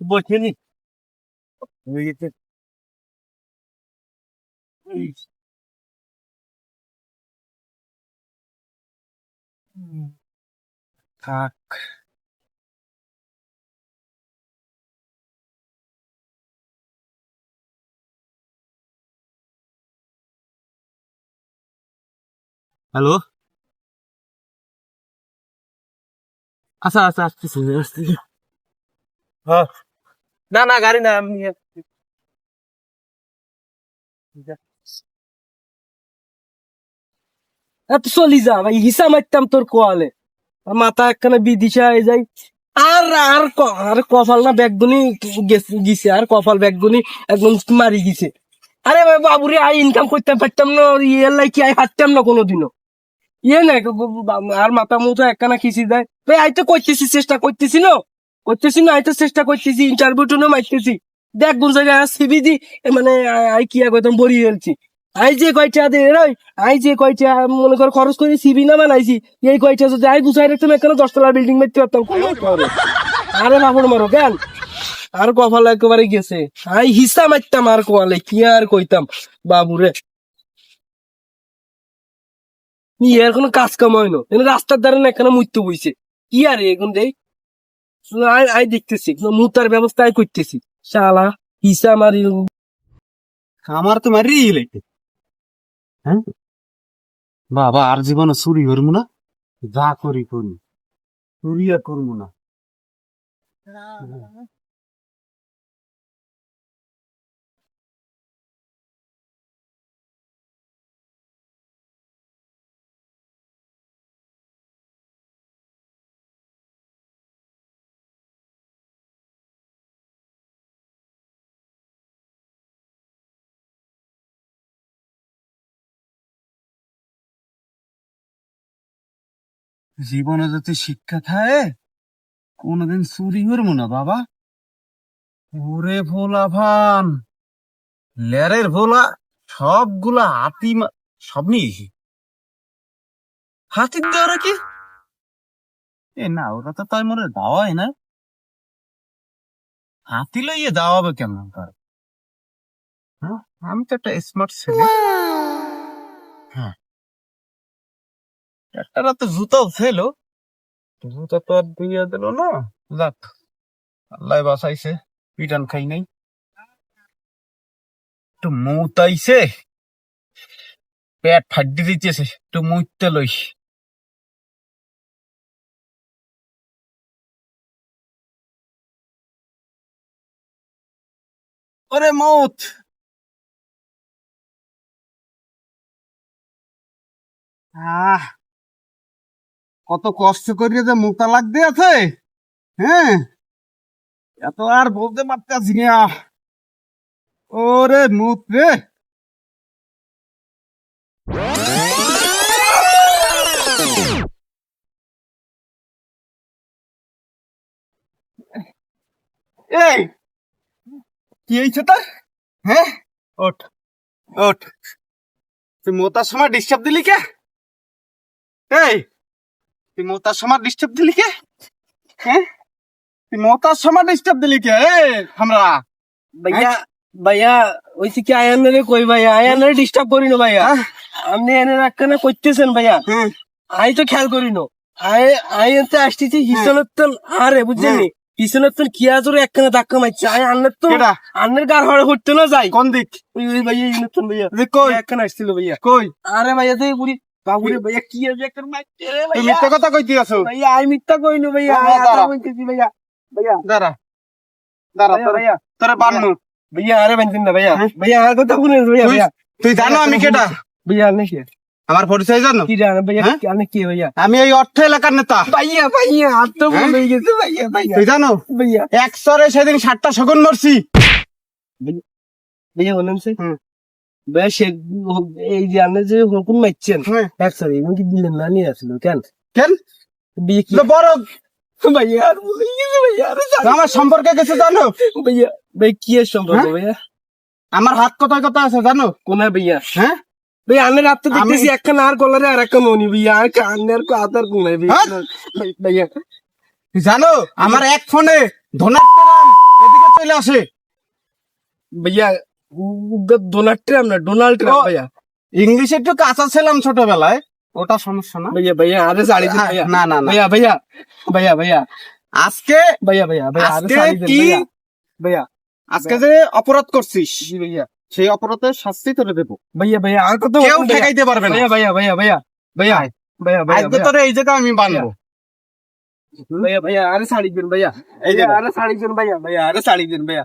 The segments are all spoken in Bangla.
বসেনি হয়ে গেছে এই। হুম। থাক হ্যালো আচ্ছা আচ্ছা আসতেছি আসতেছি হ্যাঁ না না, গাড়ি না, আমি এত চলি যা, ভাই, হিসা মারতাম তোর কোয়ালে। মাথা একখানে বিদিশা হয়ে আর আর আর না ব্যাগগুনি গেছে- আর ব্যাগগুনি একদম মারি গিছে। আরে বাবুরে, আই ইনকাম করতে পারতাম না ইয়ে লাই কি আই হাঁটতাম না কোনোদিনও। ইয়ে না আর মাথা মুথা একখানা খিচি দেয়। ভাই, আই তো করতেছি, চেষ্টা করতেছি না। করতেছি না আই চেষ্টা করতেছি ইন্টারভিউ টুনও মারতেছি দেখ কোন জায়গায় সিবি দি মানে আই- কি একদম বড়ি ফেলছি। আই যে কয়টা দে রই, আই যে কয়টা, মনে কর, খরচ করে সিবি না বানাইছি এই কয়টা যদি আই গুছাই রাখতাম, এখানে দশতলা বিল্ডিং মারতে পারতাম। আরে বাবুর মারো, কেন? আর কপাল একেবারে গেছে। আই হিসা মারতাম আর কোয়ালে কি আর কইতাম, বাবুরে। নি এর কোনো কাজ কাম হয় না। রাস্তার দ্বারা না এখানে মৃত্যু বইছে। কি আর এখন দেই? আই আই দেখতেছি মুতার ব্যবস্থা আই করতেছি। শালা হিসা মারি আমার তো মারি লাইতে হ্যাঁ? বাবা আর জীবনে চুরি করব না? যা করি করি। চুরিয়া করব না। জীবনে যদি শিক্ষা থাকে কোনোদিন চুরি করব না বাবা। ওরে ভোলা ভান লেরের ভোলা সবগুলা হাতি সব নিয়েছি। হাতির দেওয়ারা কি? এ না ওরা তো তাই মনে দাওয়াই না। হাতি লইয়ে দাওয়াবে কেমন তার? হ্যাঁ আমি তো একটা স্মার্ট ছেলে। হ্যাঁ। একটা রাতে জুতাও ছিল। জুতা তো আর দিয়ে দিল না। যাক, আল্লাহ বাসাইছে পিটান খাই নাই। একটু মৌতাইছে পেট ফাড্ডি দিতেছে, একটু মুইতে লইস ওরে মৌত! আহ! কত কষ্ট করিয়ে যে মুখটা লাগতে আছে হ্যাঁ? এত আর বলতে পারতেছি না। ওরে মুখ রে। এই, কি হয়েছে তোর হ্যাঁ? ওঠ ওঠ। তুই মোতার সময় ডিস্টার্ব দিলি কে? এই তুই মোতার সময় ডিস্টার্ব দিলি কে? হ্যাঁ? তুই মোতার সময় ডিস্টার্ব দিলি কে? আমরা ভাইয়া ভাইয়া ওইসি কি আয়ানের কই ভাইয়া আয়ানের ডিস্টার্ব করি না ভাইয়া। আপনি এনে রাখখানে করতেছেন ভাইয়া। আই তো খেয়াল করি না আই আই এতে আসতেছি হিসনতন আরে বুঝছেন নি? হিসনতন কি আজরে একখানে ধাক্কা মারছে? আই আন্নের তো? আন্নের গার হড়ে হইতে না যাই। কোন দিক? ওই ভাইয়া হিসনতন ভাইয়া। কই? একখানে আসছিল ভাইয়া। কই? আরে ভাইয়া তুই বুড়ি বাবুরে ভাইয়া কি আছে একটা রে তুই ভাইয়া? মিথ্যা কথা কইতে আছো ভাইয়া আই মিথ্যা কইনো ভাইয়া আই কইতেছি ভাইয়া। ভাইয়া। দাঁড়া। দাঁড়া ভাইয়া, তোরে ভাইয়া। আরে বানছেন না ভাইয়া। হ্যাঁ? ভাইয়া আর কথা ভাইয়া তুই- জানো আমি কেটা ভাইয়া আপনি কি? আমার পরিচয় জানো? কি জানেন ভাইয়া হ্যাঁ? আপনি কি ভাইয়া? আমি এই অর্থ এলাকার নেতা। ভাইয়া ভাইয়া আর তো হ্যাঁ? ভুল হয়ে গেছে ভাইয়া ভাইয়া। তুই জানো? ভাইয়া। একশরে সেদিন ষাটটা শগুন মরছি। ভাইয়া বলেন সে। ভাইয়া এই যে আপনি যে হুকুম মারছেন হ্যাঁ। এক সরি এমন কি দিলেন না নিয়ে আসলো কেন? কেন? বিয়ে কি? বড় ভাইয়া আর ভুল হয়ে ভাইয়া। আমার সম্পর্কে কিছু জানো? ভাইয়া ভাই কি এর সম্পর্ক হ্যাঁ? ভাইয়া? আমার হাত কোথায় কথা আছে জানো? কোন ভাইয়া? হ্যাঁ? ভাই আমি- দেখতেছি একখান আর কলারে আর একটা মনি ভাইয়া আর কানের কো আদার কোনায় ভাইয়া। হ্যাঁ? ভাইয়া। জানো আমার এক ফোনে ধনাত্তরাম এদিকে চলে আসে। भैया ডোনাল্ড ট্রাম্প না ডোনাল্ড ট্রাম্প ভাইয়া ইংলিশে একটু কাঁচা ছিলাম ছোটবেলায় ওটা সমস্যা না ভাইয়া ভাইয়া আরে সাড়ে না না না ভাইয়া ভাইয়া ভাইয়া ভাইয়া আজকে ভাইয়া ভাইয়া ভাইয়া আজকে কি ভাইয়া আজকে যে অপরাধ করছিস ভাইয়া সেই অপরাধের শাস্তি তোরে দেবো ভাইয়া ভাইয়া আর কত কেউ ঠেকাইতে পারবে না ভাইয়া ভাইয়া ভাইয়া ভাইয়া ভাইয়া ভাইয়া ভাইয়া আজকে তোরে এই জায়গা আমি বানবো ভাইয়া ভাইয়া আরে সাড়ি সাড়ে ভাইয়া এই আরে সাড়ি সাড়ে ভাইয়া ভাইয়া আরে সাড়ি দিন ভাইয়া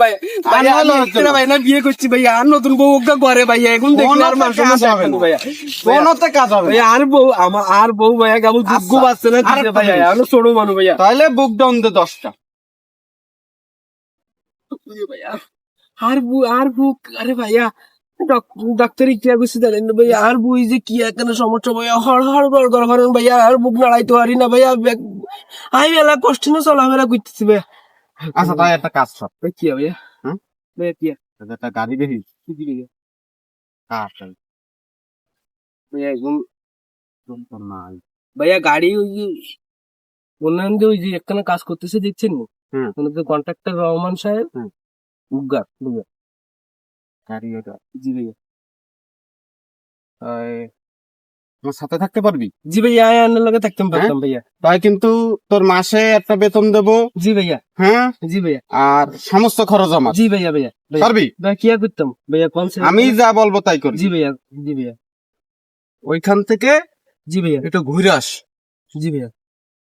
ভাই ভাই না বিয়ে করছি আর নতুন বউ ওকে করে ভাইয়া এখন দেখলে আর মানুষ হবে না। ভাইয়া কাজ হবে আর বউ আমার আর বউ ভাইয়া কেবল যোগ্য পাচ্ছে না আরেকটা দিতে ভাইয়া জিনিস। আর ছোট মানুষ ভাইয়া তাহলে বুক ডাউন দে দশটা। আর বউ আর বউ আরে ভাইয়া ডাক্তারি কি করছে জানেন না ভাইয়া? আর বউ যে কি এখানে সমস্যা ভাইয়া? হড় গড় গড় করেন ভাইয়া আর বুক নাড়াইতে পারি না ভাইয়া। আমি এলা কষ্ট না চলাফেরা করতেছি ভাইয়া। আচ্ছা তাই একটা কাজ ভাই কি ভাইয়া হুম? ভাইয়া কি? একটা গাড়ি দেখি। কি ভাইয়া কার একদম তোর নাই। ভাইয়া গাড়ি ওই যে বললাম যে ওই যে এখানে কাজ করতেছে দেখছেন? নি হুম। ওনাদের কন্ট্রাক্টর রহমান সাহেব হুম। উগ্গার গাড়ি ওটা। জি ভাইয়া। আমার সাথে থাকতে পারবি? জি ভাইয়া আমি লগে থাকতাম হ্যাঁ? পারতাম ভাইয়া। তাই কিন্তু তোর মাসে একটা বেতন দেবো। জি ভাইয়া। হ্যাঁ? জি ভাইয়া। আর সমস্ত খরচ আমার। জি ভাইয়া ভাইয়া। পারবি? ভাইয়া কি করতাম? ভাইয়া কোন আমি যা বলব তাই করবি জি ভাইয়া জি ভাইয়া। ওইখান থেকে জি ভাইয়া। একটু ঘুরে আস। জি ভাইয়া।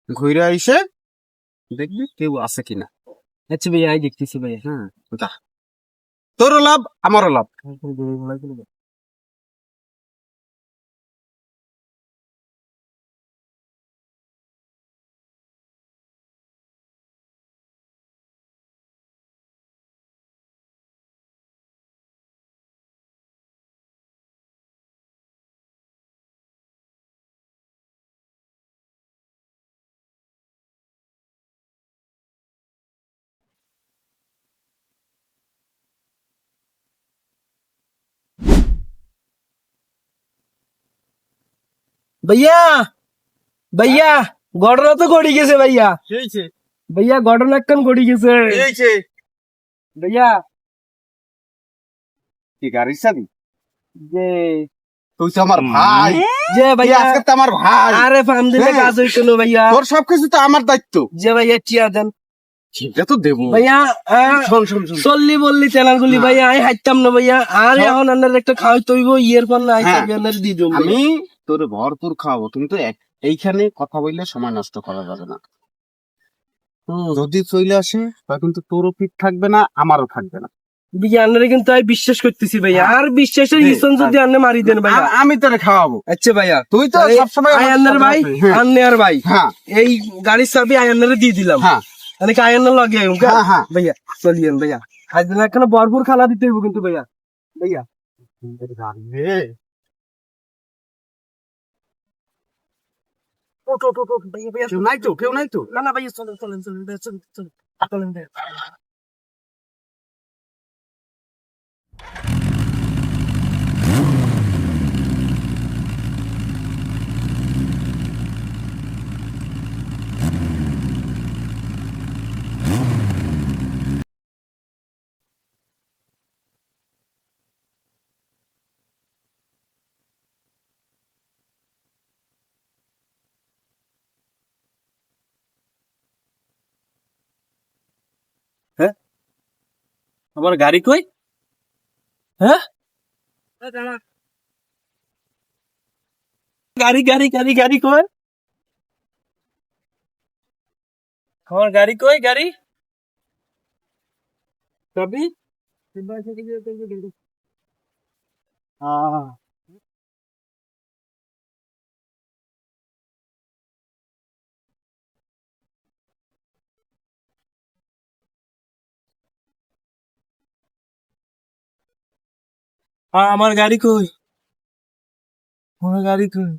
ঘুরে এসে দেখবি কেউ আছে কিনা। আচ্ছা ভাইয়া আমি দেখতেছি ভাইয়া। হ্যাঁ তোরও লাভ আমারও লাভ। ভাইয়া ভাইয়া ঘটনা তো ঘটে গেছে ভাইয়া ভাইয়া ঘটনা একখান ঘটে গেছে ভাইয়া কি গাড়ির সাথে যে তুই তো আমার ভাই। যে ভাই ভাইয়া আজকে তো আমার ভাই। আরে ফার্ম দিলে হ্যাঁ। কাজ হইতো না ভাইয়া। তোর সবকিছু তো আমার দায়িত্ব। যে ভাইয়া চিয়া দেন। সেটা তো দেবো। ভাইয়া শোন শোন শোন চল্লি বললি চ্যানেল গুলি না। ভাইয়া আমি হাইতাম না ভাইয়া। আর। এখন আন্নার একটা খাওয়াই তৈব ইয়ের পর না হ্যাঁ। আন্নার দিয়ে দেবো আমি তোর ভরপুর খাওয়াবো কিন্তু এইখানে কথা বললে সময় নষ্ট করা যাবে না। যদি চলে আসে তা কিন্তু তোরও পিঠ থাকবে না আমারও থাকবে না। আন্নারে কিন্তু আমি বিশ্বাস করতেছি ভাইয়া। হ্যাঁ। আর বিশ্বাসের ইসন যদি আন্নে মারি দেন আর আমি তোরে খাওয়াবো। আচ্ছা ভাইয়া। তুই তো সবসময় আয়ান্নার ভাই। হ্যাঁ, আন্নে আর ভাই। হ্যাঁ। এই গাড়ির চাবি আয়ান্নারে দিয়ে দিলাম। হ্যাঁ। মানে আয়ান্নার লগে আইম হ্যাঁ হ্যাঁ। ভাইয়া চলিয়েন ভাইয়া। আজ এখানে ভরপুর খালা দিতে হইব কিন্তু ভাইয়া। ভাইয়া। ও, টো, টো, টো, ভাইয়া, ভাইয়া, কেউ নাই তো কেউ নাই তো না না ভাইয়া চলেন চলেন চলেন চলেন চলেন আমার গাড়ি কই? হ্যাঁ? গাড়ি গাড়ি গাড়ি গাড়ি কই? আমার গাড়ি কই গাড়ি? কবি আহ, আমার গাড়ি কই? আমার গাড়ি তুই